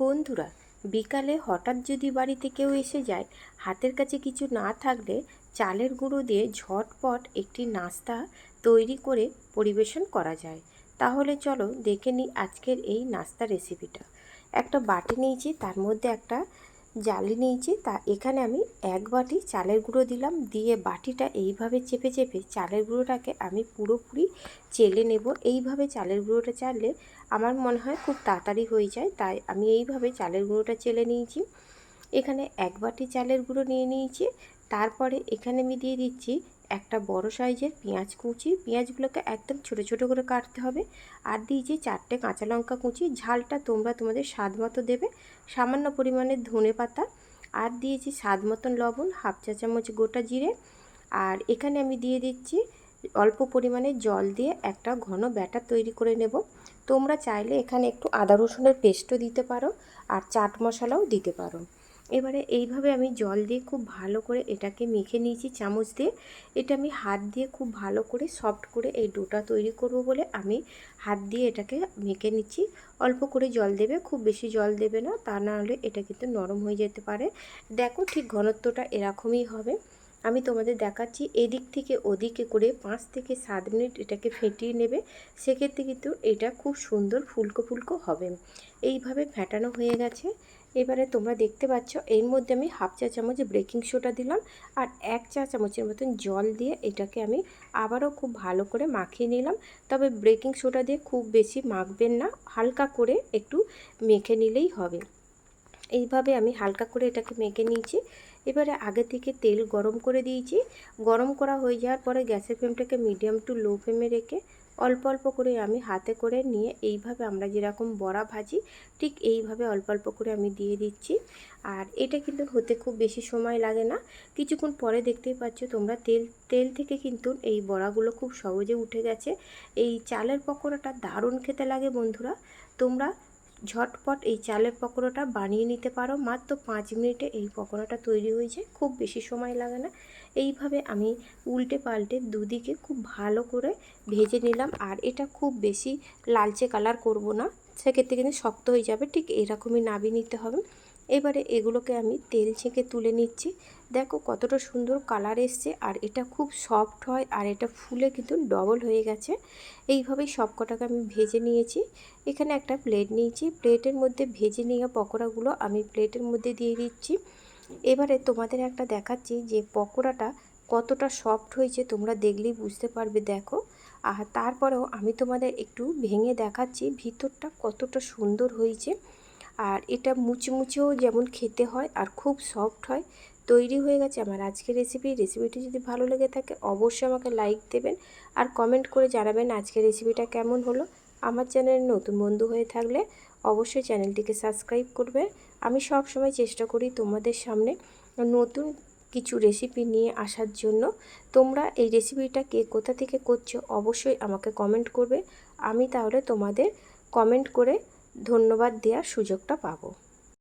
বন্ধুরা, বিকালে হঠাৎ যদি বাড়িতে কেউ এসে যায়, হাতের কাছে কিছু না থাকলে চালের গুঁড়ো দিয়ে ঝটপট একটি নাস্তা তৈরি করে পরিবেশন করা যায়। তাহলে চলো দেখে নিই আজকের এই নাস্তা রেসিপিটা। একটা বাটি নিয়েছি, তার মধ্যে একটা জালি নিয়েছি, তা এখানে আমি এক বাটি চালের গুঁড়ো দিলাম, দিয়ে বাটিটা এইভাবে চেপে চেপে চালের গুঁড়োটাকে আমি পুরোপুরি চেলে নেব। এইভাবে চালের গুঁড়োটা চালে আমার মনে হয় খুব তাড়াতাড়ি হয়ে যায়, তাই আমি এইভাবে চালের গুঁড়োটা চেলে নিয়েছি। এখানে এক বাটি চালের গুঁড়ো নিয়ে নিয়েছি, তারপরে এখানে আমি দিয়ে দিচ্ছি একটা বড় সাইজের পেঁয়াজ কুচি। পেঁয়াজগুলোকে একদম ছোটো ছোটো করে কাটতে হবে। আর দিয়েছি চারটে কাঁচা লঙ্কা কুচি, ঝালটা তোমরা তোমাদের স্বাদ মতো দেবে। সামান্য পরিমাণে ধনে পাতা আর দিয়েছি স্বাদ মতন লবণ, হাফ চা চামচ গোটা জিরে। আর এখানে আমি দিয়ে দিচ্ছি অল্প পরিমাণে জল দিয়ে একটা ঘন ব্যাটার তৈরি করে নেব। তোমরা চাইলে এখানে একটু আদা রসুনের পেস্টও দিতে পারো আর চাট মশলাও দিতে পারো। এবারে এইভাবে আমি জল দিয়ে খুব ভালো করে এটাকে মেখে নিয়েছি চামচ দিয়ে। এটা আমি হাত দিয়ে খুব ভালো করে সফট করে এই ডোটা তৈরি করব বলে আমি হাত দিয়ে এটাকে মেখে নিচ্ছি। অল্প করে জল দেবে, খুব বেশি জল দেবে না, তা না হলে এটা কিন্তু নরম হয়ে যেতে পারে। দেখো ঠিক ঘনত্বটা এরকমই হবে। আমি তোমাদের দেখাচ্ছি এদিক থেকে ওদিকে করে পাঁচ থেকে সাত মিনিট এটাকে ফেটিয়ে নেবে, সেক্ষেত্রে কিন্তু এটা খুব সুন্দর ফুলকো ফুলকো হবে। এইভাবে ফেটানো হয়ে গেছে। এবারে তোমরা দেখতে পাচ্ছ, এর মধ্যে আমি হাফ চা চামচ বেকিং সোডা দিলাম আর এক চা চামচের মতন জল দিয়ে এটাকে আমি আবারও খুব ভালো করে মাখিয়ে নিলাম। তবে বেকিং সোডা দিয়ে খুব বেশি মাখবেন না, হালকা করে একটু মেখে নিলেই হবে। এইভাবে আমি হালকা করে এটাকে মেখে নিয়েছি। এবারে আগে থেকে তেল গরম করে দিয়েছি। গরম করা হয়ে যাওয়ার পরে গ্যাসের ফ্লেমটাকে মিডিয়াম টু লো ফ্লেমে রেখে অল্প অল্প করে আমি হাতে করে নিয়ে এইভাবে আমরা যেরকম বড়া ভাজি, ঠিক এইভাবে অল্প অল্প করে আমি দিয়ে দিচ্ছি। আর এটা কিন্তু হতে খুব বেশি সময় লাগে না। কিছুক্ষণ পরে দেখতেই পাচ্ছ তোমরা তেল তেল থেকে কিন্তু এই বড়াগুলো খুব সহজে উঠে গেছে। এই চালের পকোড়াটা দারুণ খেতে লাগে বন্ধুরা। তোমরা ঝটপট এই চালের পকোড়াটা বানিয়ে নিতে পারো। মাত্র পাঁচ মিনিটে এই পকোড়াটা তৈরি হয়ে যায়। খুব বেশি সময় লাগে না। এইভাবে আমি উল্টে পাল্টে দুদিকে খুব ভালো করে ভেজে নিলাম। আর এটা খুব বেশি লালচে কালার করব না। সেক্ষেত্রে কিন্তু শক্ত হয়ে যাবে। ঠিক এরকমই নাবি নিতে হবে। এবারে এগুলোকে আমি তেল ছেঁকে তুলে নিচ্ছি। দেখো কতটা সুন্দর কালার এসছে আর এটা খুব সফট হয় আর এটা ফুলে কিন্তু ডবল হয়ে গেছে। এইভাবেই সব কটাকে আমি ভেজে নিয়েছি। এখানে একটা প্লেট নিয়েছি। প্লেটের মধ্যে ভেজে নেওয়া পকোড়াগুলো আমি প্লেটের মধ্যে দিয়ে দিচ্ছি। এবারে তোমাদের একটা দেখাচ্ছি যে পকোড়াটা কতটা সফট হয়েছে, তোমরা দেখলেই বুঝতে পারবে, দেখো। আর তারপরেও আমি তোমাদের একটু ভেঙে দেখাচ্ছি, ভিতরটা কতটা সুন্দর হয়েছে। আর এটা মুচমুচেও যেমন খেতে হয় আর খুব সফট হয়, তৈরি হয়ে গেছে আমার আজকের রেসিপি রেসিপিটি যদি ভালো লেগে থাকে, অবশ্যই আমাকে লাইক দেবেন আর কমেন্ট করে জানাবেন আজকের রেসিপিটা কেমন হলো। আমার চ্যানেলে নতুন বন্ধু হয়ে থাকলে অবশ্যই চ্যানেলটিকে সাবস্ক্রাইব করবে। আমি সব সময় চেষ্টা করি তোমাদের সামনে নতুন কিছু রেসিপি নিয়ে আসার জন্য। তোমরা এই রেসিপিটা কে কোথা থেকে করছ অবশ্যই আমাকে কমেন্ট করবে। আমি তাহলে তোমাদের কমেন্ট করে ধন্যবাদ দেওয়ার সুযোগটা পাবো।